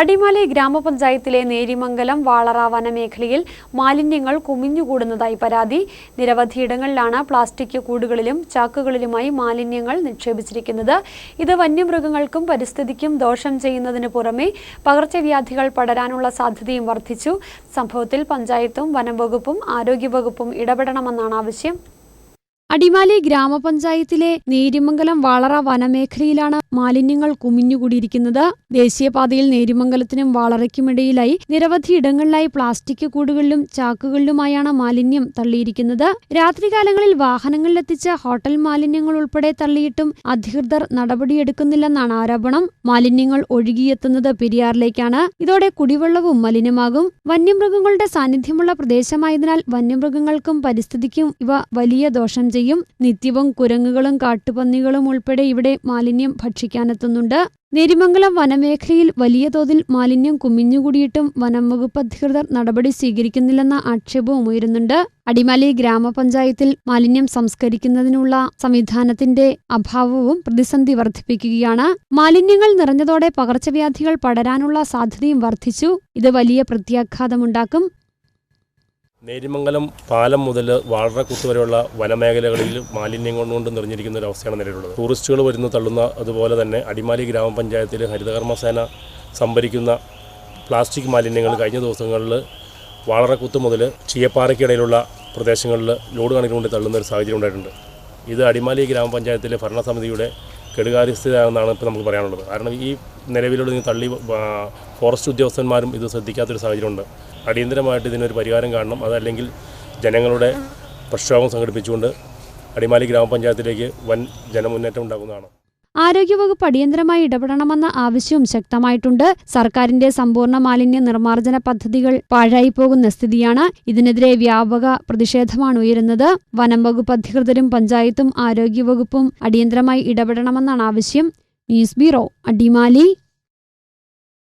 അടിമാലി ഗ്രാമപഞ്ചായത്തിലെ നേരിമംഗലം വാളറ വനമേഖലയിൽ മാലിന്യങ്ങൾ കുമിഞ്ഞുകൂടുന്നതായി പരാതി. നിരവധിയിടങ്ങളിലാണ് പ്ലാസ്റ്റിക് കൂടുകളിലും ചാക്കുകളിലുമായി മാലിന്യങ്ങൾ നിക്ഷേപിച്ചിരിക്കുന്നത്. ഇത് വന്യമൃഗങ്ങൾക്കും പരിസ്ഥിതിക്കും ദോഷം ചെയ്യുന്നതിന് പുറമെ പകർച്ചവ്യാധികൾ പടരാനുള്ള സാധ്യതയും വർദ്ധിച്ചു. സംഭവത്തിൽ പഞ്ചായത്തും വനംവകുപ്പും ആരോഗ്യവകുപ്പും ഇടപെടണമെന്നാണ് ആവശ്യം. അടിമാലി ഗ്രാമപഞ്ചായത്തിലെ നേരിമംഗലം വാളറ വനമേഖലയിലാണ് മാലിന്യങ്ങൾ കുമിഞ്ഞുകൂടിയിരിക്കുന്നത്. ദേശീയപാതയിൽ നേരിമംഗലത്തിനും വാളറയ്ക്കുമിടയിലായി നിരവധി ഇടങ്ങളിലായി പ്ലാസ്റ്റിക് കൂടുകളിലും ചാക്കുകളിലുമായാണ് മാലിന്യം തള്ളിയിരിക്കുന്നത്. രാത്രികാലങ്ങളിൽ വാഹനങ്ങളിലെത്തിച്ച ഹോട്ടൽ മാലിന്യങ്ങൾ ഉൾപ്പെടെ തള്ളിയിട്ടും അധികൃതർ നടപടിയെടുക്കുന്നില്ലെന്നാണ് ആരോപണം. മാലിന്യങ്ങൾ ഒഴുകിയെത്തുന്നത് പെരിയാറിലേക്കാണ്. ഇതോടെ കുടിവെള്ളവും മലിനമാകും. വന്യമൃഗങ്ങളുടെ സാന്നിധ്യമുള്ള പ്രദേശമായതിനാൽ വന്യമൃഗങ്ങൾക്കും പരിസ്ഥിതിക്കും ഇവ വലിയ ദോഷം ചെയ്യും. നിത്യവും കുരങ്ങുകളും കാട്ടുപന്നികളും ഉൾപ്പെടെ ഇവിടെ മാലിന്യം ഭക്ഷിക്കാനെത്തുന്നുണ്ട്. നേരിമംഗലം വനമേഖലയിൽ വലിയ തോതിൽ മാലിന്യം കുമിഞ്ഞുകൂടിയിട്ടും വനം വകുപ്പ് അധികൃതർ നടപടി സ്വീകരിക്കുന്നില്ലെന്ന ആക്ഷേപവും ഉയരുന്നുണ്ട്. അടിമാലി ഗ്രാമപഞ്ചായത്തിൽ മാലിന്യം സംസ്കരിക്കുന്നതിനുള്ള സംവിധാനത്തിന്റെ അഭാവവും പ്രതിസന്ധി വർദ്ധിപ്പിക്കുകയാണ്. മാലിന്യങ്ങൾ നിറഞ്ഞതോടെ പകർച്ചവ്യാധികൾ പടരാനുള്ള സാധ്യതയും വർദ്ധിച്ചു. ഇത് വലിയ പ്രത്യാഘാതമുണ്ടാക്കും. നേരിമംഗലം പാലം മുതൽ വാഴക്കുത്ത് വരെയുള്ള വനമേഖലകളിൽ മാലിന്യം കൊണ്ടുകൊണ്ട് നിറഞ്ഞിരിക്കുന്ന ഒരു അവസ്ഥയാണ് നിലവിലുള്ളത്. ടൂറിസ്റ്റുകൾ വരുന്ന തള്ളുന്ന അതുപോലെ തന്നെ അടിമാലി ഗ്രാമപഞ്ചായത്തിൽ ഹരിതകർമ്മസേന സംഭരിക്കുന്ന പ്ലാസ്റ്റിക് മാലിന്യങ്ങൾ കഴിഞ്ഞ ദിവസങ്ങളിൽ വാളറക്കുത്ത് മുതൽ ചീയപ്പാറയ്ക്കിടയിലുള്ള പ്രദേശങ്ങളിൽ ലോഡ് കണക്കിന് കൊണ്ട് തള്ളുന്ന ഒരു സാഹചര്യം ഉണ്ടായിട്ടുണ്ട്. ഇത് അടിമാലി ഗ്രാമപഞ്ചായത്തിലെ ഭരണസമിതിയുടെ കെടുകാര്യസ്ഥതയാണെന്നാണ് ഇപ്പോൾ നമുക്ക് പറയാനുള്ളത്. കാരണം ഈ നിലവിലുള്ള തള്ളി ഫോറസ്റ്റ് ഉദ്യോഗസ്ഥന്മാരും ഇത് ശ്രദ്ധിക്കാത്തൊരു സാഹചര്യമുണ്ട്. അടിയന്തരമായിട്ട് ഇതിനൊരു പരിഹാരം കാണണം. അതല്ലെങ്കിൽ ജനങ്ങളുടെ പ്രക്ഷോഭം സംഘടിപ്പിച്ചുകൊണ്ട് അടിമാലി ഗ്രാമപഞ്ചായത്തിലേക്ക് വൻ ജനമുന്നേറ്റം ഉണ്ടാകുന്നതാണ്. ആരോഗ്യവകുപ്പ് അടിയന്തരമായി ഇടപെടണമെന്ന ആവശ്യവും ശക്തമായിട്ടുണ്ട്. സർക്കാരിന്റെ സമ്പൂർണ മാലിന്യ നിർമ്മാർജന പദ്ധതികൾ പാഴായി പോകുന്ന സ്ഥിതിയാണ്. ഇതിനെതിരെ വ്യാപക പ്രതിഷേധമാണ് ഉയരുന്നത്. വനം വകുപ്പ് അധികൃതരും പഞ്ചായത്തും ആരോഗ്യവകുപ്പും അടിയന്തരമായി ഇടപെടണമെന്നാണ് ആവശ്യം. News bureau Adimali.